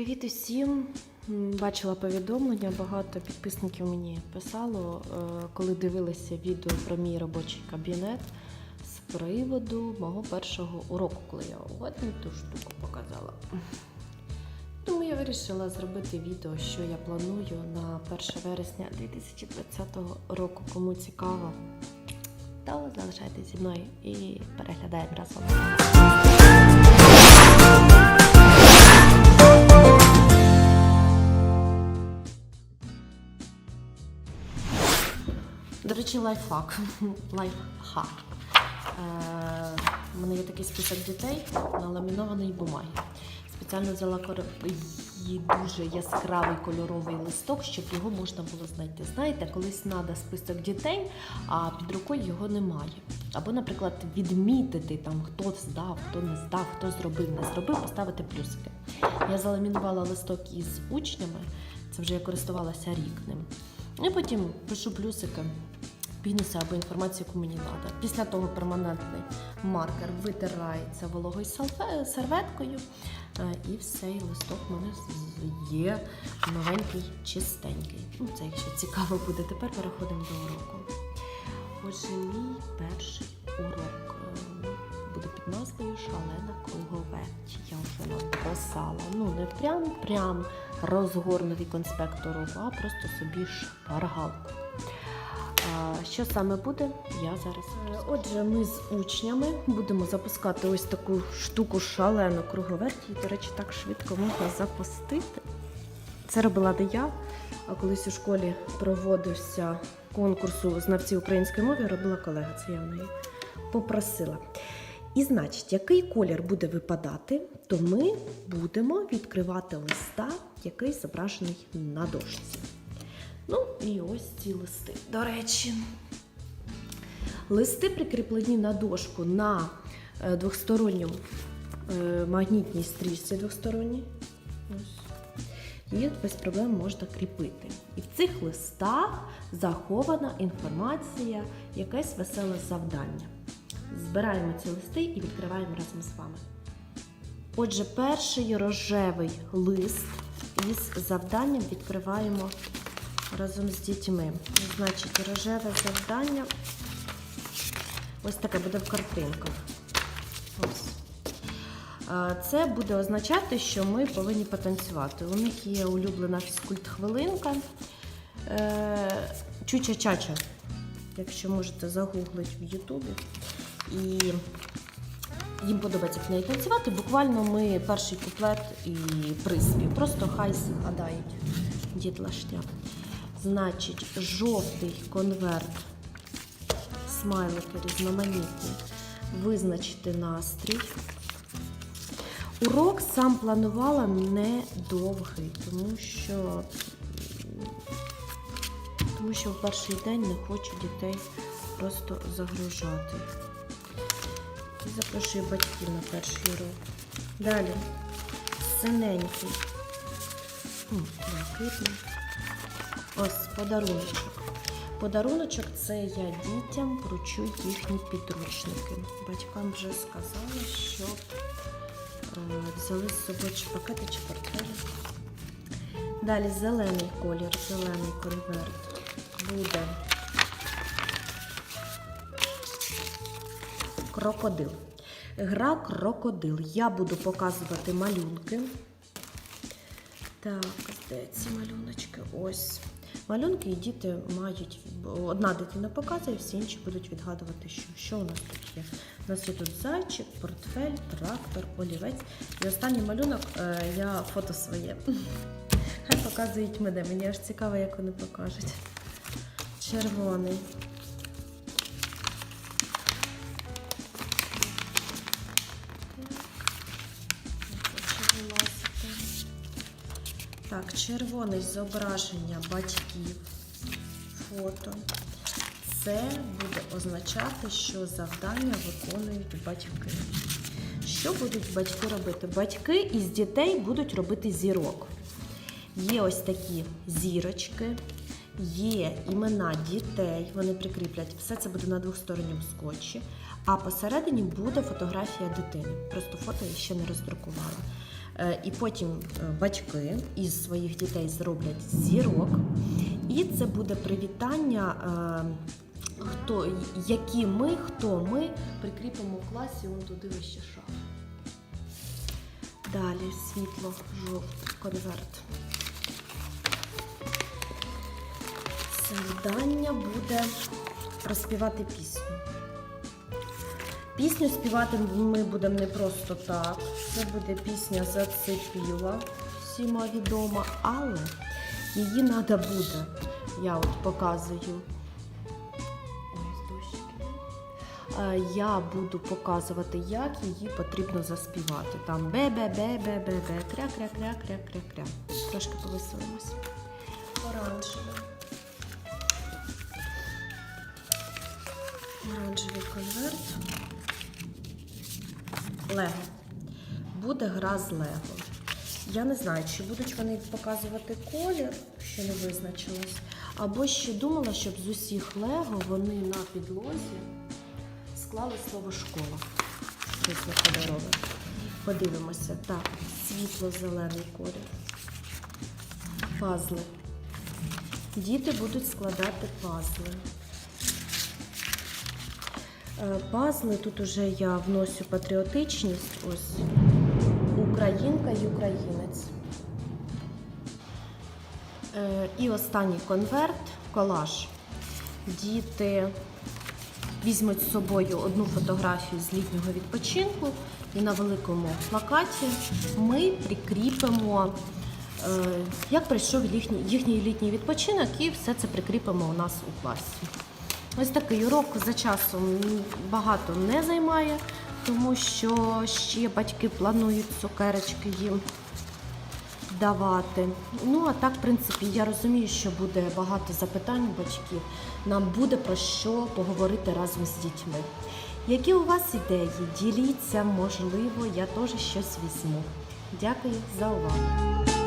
Привіт усім! Бачила повідомлення, багато підписників мені писало, е, коли дивилися відео про мій робочий кабінет з приводу мого першого уроку, коли я от ту штуку показала. Тому я вирішила зробити відео, що я планую на 1 вересня 2020 року. Кому цікаво, то залишайтесь зі мною і переглядаємо разом. До лайфхак. Лайфхак. Е, У мене є такий список дітей на ламінованій бумагі. Спеціально взяла її дуже яскравий кольоровий листок, щоб його можна було знайти. Знаєте, колись треба список дітей, а під рукою його немає. Або, наприклад, відмітити там, хто здав, хто не здав, хто зробив, не зробив, поставити плюсики. Я заламінувала листок із учнями, це вже я користувалася рік ним. І потім пишу плюсики, мінуси або інформацію, яку мені треба. Після того перманентний маркер витирається вологою серветкою. е, І все, і листок в мене є новенький, чистенький. Ну, це якщо цікаво буде. Tепер переходимо до уроку. Отже, мій перший урок е, буде під назвою Шалена круговерть. Я вже написала. Ну, не прям прям розгорнутий конспект уроку, а просто собі шпаргалку. Що саме буде, я зараз. Е, Отже, ми з учнями будемо запускати ось таку штуку шалену круговерть. І, до речі, так швидко можна запустити. Це робила не я, а колись у школі проводився конкурсу знавців української мови, робила колега. Це я в неї попросила. І значить, який колір буде випадати, то ми будемо відкривати листа, який зображений на дошці. Ну і ось ці листи. До речі, листи прикріплені на дошку на е, двосторонньому е, магнітній стрічці двосторонній. Її без проблем можна кріпити. І в цих листах захована інформація, якесь веселе завдання. Збираємо ці листи і відкриваємо разом з вами. Отже, перший рожевий лист із завданням відкриваємо разом з дітьми. Значить, рожеве завдання ось таке буде в картинках. Це буде означати, що ми повинні потанцювати. У них є улюблена фізкульт-хвилинка. Е, Чуча-чача, якщо можете загуглити в Ютубі. І їм подобається в неї танцювати. Буквально ми перший куплет і приспів. Просто хай згадають дітлашня. Значить, жовтий конверт, смайлики різноманітні, визначити настрій. Урок сам планувала недовгий, тому що, тому що в перший день не хочу дітей просто загружати. І запрошую батьків на перший урок. Далі синенький. Ось подаруночок. Подаруночок це я дітям вручу їхні підручники. Батькам вже сказали, що е, взяли з собою пакети чи портфелі. Далі зелений колір, зелений конверт буде крокодил. Гра крокодил. Я буду показувати малюнки. Так, де ці малюночки? Ось. Малюнки і діти мають. Одна дитина показує, всі інші будуть відгадувати, що, що у нас тут є. У нас є тут зайчик, портфель, трактор, олівець. І останній малюнок е, я фото своє. Хай показують мене. Мені аж цікаво, як вони покажуть. Червоний. Так, червоне зображення батьків, фото. Це буде означати, що завдання виконують батьки. Що будуть батьки робити? Батьки із дітей будуть робити зірок. Є ось такі зірочки, є імена дітей, вони прикріплять. Все це буде на двосторонньому скотчі. А посередині буде фотографія дитини. Просто фото я ще не роздрукувала. Е, І потім е, батьки із своїх дітей зроблять зірок. І це буде привітання, е, хто, які ми, хто ми прикріпимо в класі он туди вище шаф. Далі світло, жовтий конверт. Завдання буде розспівати пісню. Пісню співати ми будемо не просто так. Це буде пісня Зацепіла, всіма відома, але її треба буде. Я от показую. Я буду показувати, як її потрібно заспівати. Там бе-бе-бе-бе-бе-бе, кря-кря-кря-кря-кря-кря. Трошки повеселимось. Оранжевий. Оранжевий конверт. Лего. Буде гра з Лего. Я не знаю, чи будуть вони показувати колір, що не визначилось. Або ще думала, щоб з усіх Лего вони на підлозі склали слово школа. Різнокольорове. Подивимося. Так, світло-зелений колір. Пазли. Діти будуть складати пазли. Е, Пазли тут уже я вносю патріотичність. Ось Українка і українець. Е, І останній конверт, колаж. Діти візьмуть з собою одну фотографію з літнього відпочинку і на великому плакаті ми прикріпимо, е, як пройшов їхній, їхній літній відпочинок, і все це прикріпимо у нас у класі. Ось такий урок за часом багато не займає, тому що ще батьки планують цукерочки їм давати. Ну а так, в принципі, я розумію, що буде багато запитань у батьків. Нам буде про що поговорити разом з дітьми. Які у вас ідеї? Діліться, можливо, я теж щось візьму. Дякую за увагу.